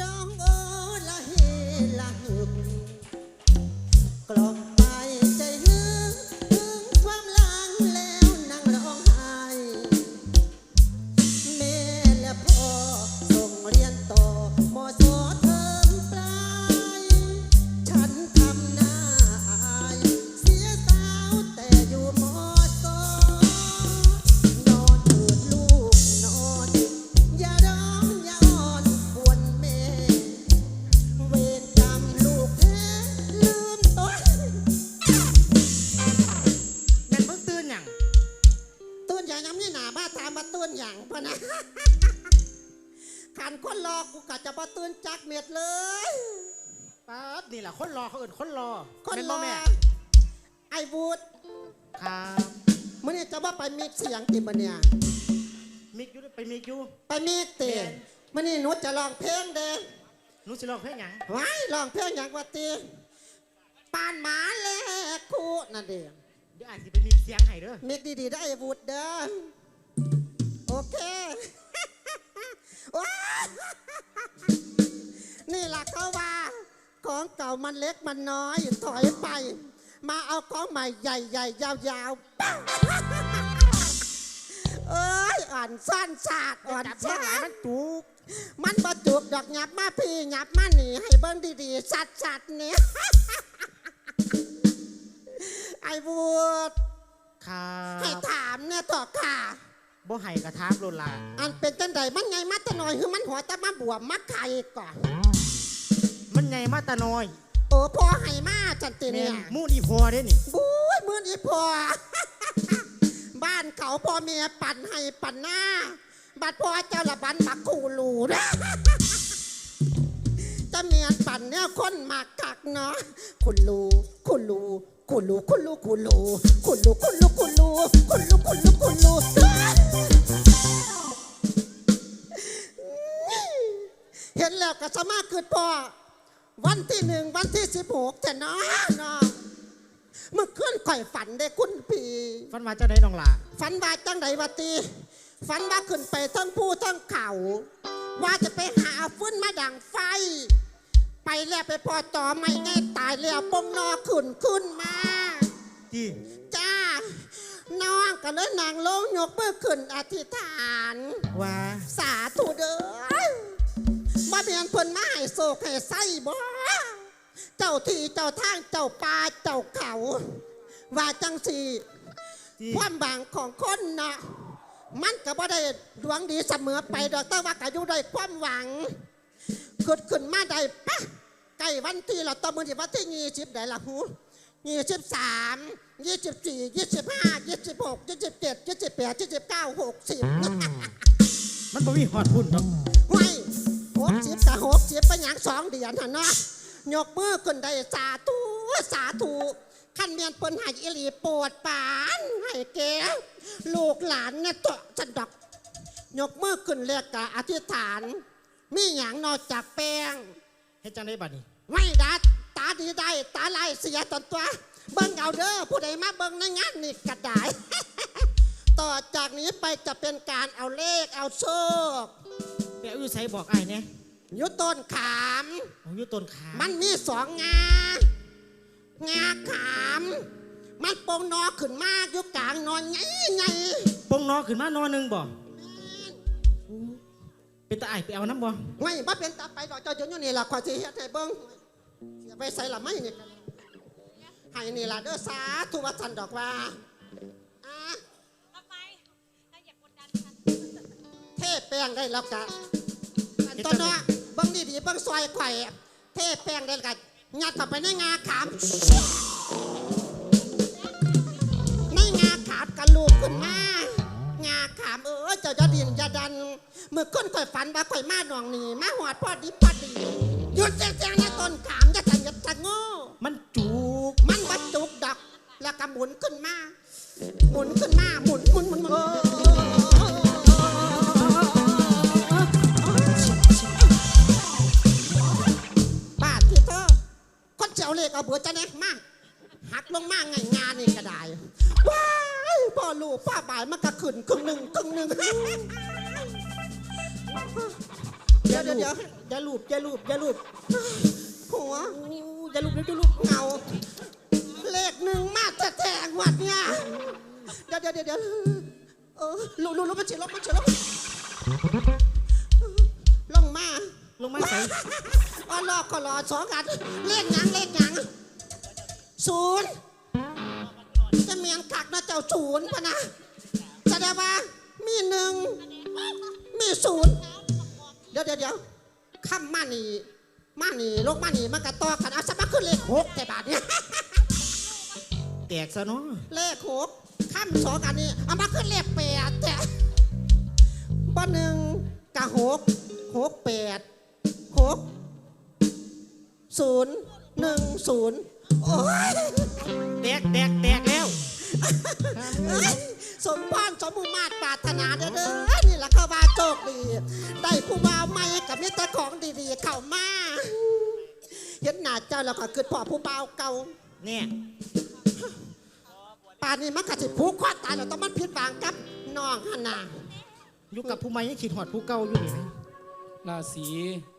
ร้องโอละเฮละหึก ขันคนรอกูกะจะมาต้นจักเม็ดเลยป๊าดนี่แหละคนรอเขาเอื่นคนรอคนแม่นรบ่อแม่ไอ้วูดครับมื่อนี้จะว่าไปมิกเสียงติมันเนี่ยมิกอยู่ไปมิกอยู่ไปมิกติมื่อนี้หนุจะลองเพลงเด้หนูสิร้องเพลงหยังไว้ลองเพลงอย่างว่าตีปานหมาแลกคู่นั่นเด้เดี๋ยวอาจสิไปมิกเสียงให้เด้อมิกดีๆได้ไอ้วูดเด้อโอเค ของเก่ามันเล็กมันน้อยถอยไป มาเอาของใหม่ใหญ่ๆยาวๆป๊าเอ้ยอ่อนซ่อนศาสตร์อ่อนจับซ่เสียงอให้นมันจุกมันประจุกดอกหยับมาพี่หยับมาหนีให้เบิ้งดีๆสัดสัดๆเนี่ยไอ้บูดครัให้บถามเนี่ยต่อค่ะบ่ให้กระทามโลดลาอันเป็นจังใดมันไงมาแตะหน่อยคือมันหัวแตะมาบวมมาไข่ก่อน มันใหญ่มาแตาน้อยโอ้พอให้มาจันติแม่เนี่ยนมูนี่พอเด้นี่บุ้ยมือนี้พอ บ้านเขาพ่อเมียปั่นให้ปั่นหน้า บัดพ่อเจ้าละบันบักคูลูนะจะเมียนปั่นเนี่ยคนมากกักเนาะคุณลูคุณลูคุณลูคุณลูคุณลูคุณลูคุณลูคุณลูคุณลู วันที่หนึ่งวันที่สิบหกแต่เนาะเนาะเมื่อคืนข่อยฝันได้คุณพี่ฟันว่าจะได้น้องหลาฝันว่าจังไดวะตีฝันว่าขึ้นไปทั้งผู้ทั้งเขาว่าจะไปหาฟื้นมาดังไฟ ไปแล้วไปพอต่อไม่แน่ตายแล้วปงนอขึ้นขึ้นมาจีจ้าน้องก็เลยนางลงยกมือขึ้นอธิษฐาน ว่าสาธุเด้อ มาเบียนเพิ่นมาให้โศกให้ไส้บ่เจ้าที่เจ้าทางเจ้าป่าเจ้าเขา ว่าจังสีจีความบางของคนนะมันก็บ่ได้ดวงดีเสมอไปดอกแต่ว่าก็อยู่ได้ความหวังเกิดขึ้นมาได้ปะใกล้วันที่เราตอมือที่วันที่ยี่สิบได้ละหูยี่สิบสามยี่สิบสี่ยี่สิบห้ายี่สิบหกยี่สิบเจ็ดยี่สิบแปดยี่สิบเก้าหกสิบมันบ่มีฮอดพุ่นดอกห้วย หกสิบกับหกสิบเป็นอย่างสองเดือนหันเนาะยกมือขึ้นได้สาธุสาธุขันเมียนเปิ้นให้อิลีโปวดปานให้แกลูกหลานเนี่ยตัวฉันดอก ยกมือขึ้นเรียกกะอธิษฐาน มีอย่างนอกจากแป้งเฮ็ดจังไดบัดนี้ไม่ดัดตาดีได้ตาลายเสียตนตัวเบิ่งเอาเด้อผู้ใดมาเบิ่งในงานนี่กระดายต่อจากนี้ไปจะเป็นการเอาเลขเอาโชค ไปเอาอยู่ไสบอกอ้ายแหน่อยุต้นขาม เอาอยู่ต้นขามันมีสองงางาขาม มันโปงนอขึ้นมากอยู่กลางนอนไงไงปงนอขึ้นมานอหนึงบ่เป็นตาอ้ายไปเอาน้ำบ่ไงบ่เป็นตาไปดอกเจ้าจนอยู่นี่ล่ะขอสิเฮ็ดให้เบิ่งเสียไปใส่ละไม่นี่กันให้นี่ล่ะเด้อสาธุวัสันดอกว่าอะ แป้งได้แล้วกะอันต้นเนาะเบิ่งดีๆเบิ่งซอยไข่อยเทแป้งได้แล้วกันยัดเข้าไปในงาขาม ในงาขามกันลูกขึ้นมางาขามเออเจ้าจะดินจะดันเมื่อคนข่อยฝันว่าข่อยมาหนองนี่มาหอดพอดีพอดีหยุดเสียงๆนะต้นขามอย่าทันอย่า เจ้าเลขเอาเบื่อจะเนี่ยมากหักลงมาไงงานนี่ก็ได้ว้ายพ่อลูกป้าบ่ายมันก็ขึ้นครึ่งหนึ่งครึ่งหนึ่งเดี๋ยวเดี๋ยวเดี๋ยวอย่าลูบอย่าลูบอย่าลูบหัวอย่าลูบอย่าลูบเงาเลขหนึ่งมาแต่แทงวัดเนี่ยเดี๋ยวเดี๋ยวเดี๋ยวเออลุลุลุมันเฉลงมันเฉียลงลงมา ลงมาใส่อ๋อรอบก็รอสองกันเลขหยังเลขหยังศูนย์จะเมียนกักนะเจ้าศูนย์ปะนะแสดงว่ามีหนึ่งมีศูนย์เดี๋ยวเดี๋ยวเดี๋ยวคำมานี่มานี่ลงมานี่มันกระต่อกันเอาสมัครขึ้นเลขหกแต่บาทเนี่ยแตกซะเนาะเลขหกข้ามสองอันนี้เอามาขึ้นเลขแปดแต่บ้านหนึ่งกับหกหกแปดหก ศูนย์หนึ่งศูนย์โอ้ยแตกแตกแตกแล้ว เอ้ยสมพรสมมุมาตรปรารถนาเด้อเด้อนี่แหละเขาว่าโชคดี ได้ผู้บ่าวใหม่กับมิตรของดีๆเข้ามาเห็นหน้าเจ้าแล้วก็คือพ่อผู้บ่าวเก่าเนี่ย ป่านนี้มันก็สิผูกคอตายแล้วต้องมันผิดหวังกับน้องหนนาอยู่กับผู้ใหม่ยังขีดหอดผู้เก่าอยู่นี่ไหม ราศี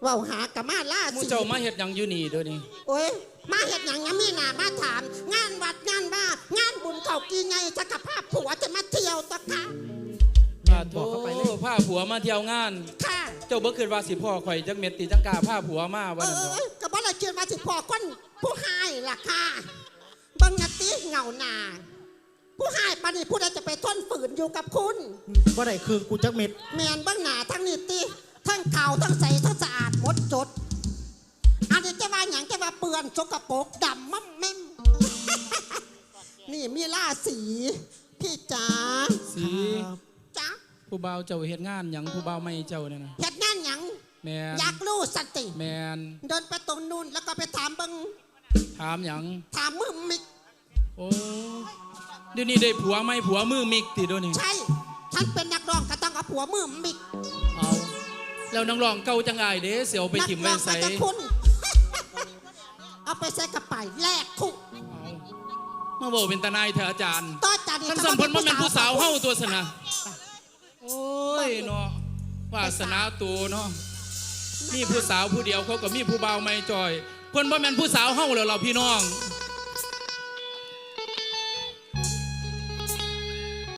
เว่าหากับมาล่าหมูสีเจ้ามาเฮ็ดหยังอยู่นี่เด้วยนี่โอ้ย มาเห็ดหยังยังมีหน้ามาถาม งานวัดงานว่างานบุญเขากีไงจะกับภาพผัวจะมาเที่ยวตะคะป้าบโทอกเข้าไปเลยพาผัวมาเที่ยวงาน ค่ะ เจ้าบ่คิดว่าสิพ่อข่อยจักเม็ดติจังกาพาผัวมาเอว่านั่นบ่อกับว่าเราเชื่อมาสิพอคนผู้หายล่ะค่ะบังนาติเหงาหนาผู้หายปานนี้ผู้ใดจะไปทนฝืนอยู่กับคุณบ่ได้คืนกูจักเม็ด แมนเบ้างหนาทั้งนิติ ทั้งขาวทั้งใสทั้งสะอาดหมดจด อันนี้จะว่าหยังจะว่าเปื้อนสกปรกดำมั่มแม่มนี่มีล่าสี พี่จ๋าสีครับจ๋าผู้บ่าวเจ้าเฮ็ดงานหยังผู้บ่าวไม่เจ้าเนี่ยนะเห็ดงานหยังแม่นอยากรู้สติ แม่นเดินไปตรงนู้นแล้วก็ไปถามเบิงถามหยังถามมือมิกโอ้เดี๋ยวนี้ได้ผัวไหมผัวมือมิกติเดี๋ยวนี้ใช่ ฉันเป็นนักร้องก็ต้องเอาผัวมือมิกเอา แล้วนักร้องเก่าจังอายเด้เสียวไปถิ่มนัไว้กร้องใส่ก็จะคุณเอาไปใส่กระป๋ายแลกคุกเอามาบอกเป็นตาหนายเถอะอาจารย์ต่อจากนี้ท่านสัมพันธ์ว่าเป็นผู้สาวเฮาตัวสนะโอ้ยเนาะวาสนาตัวเนาะมีผู้สาวผู้เดียวเขาก็มีผู้บ่าวไม่จอย เพิ่นบ่แม่นผู้สาวเฮาแล้วเราพี่น้องเ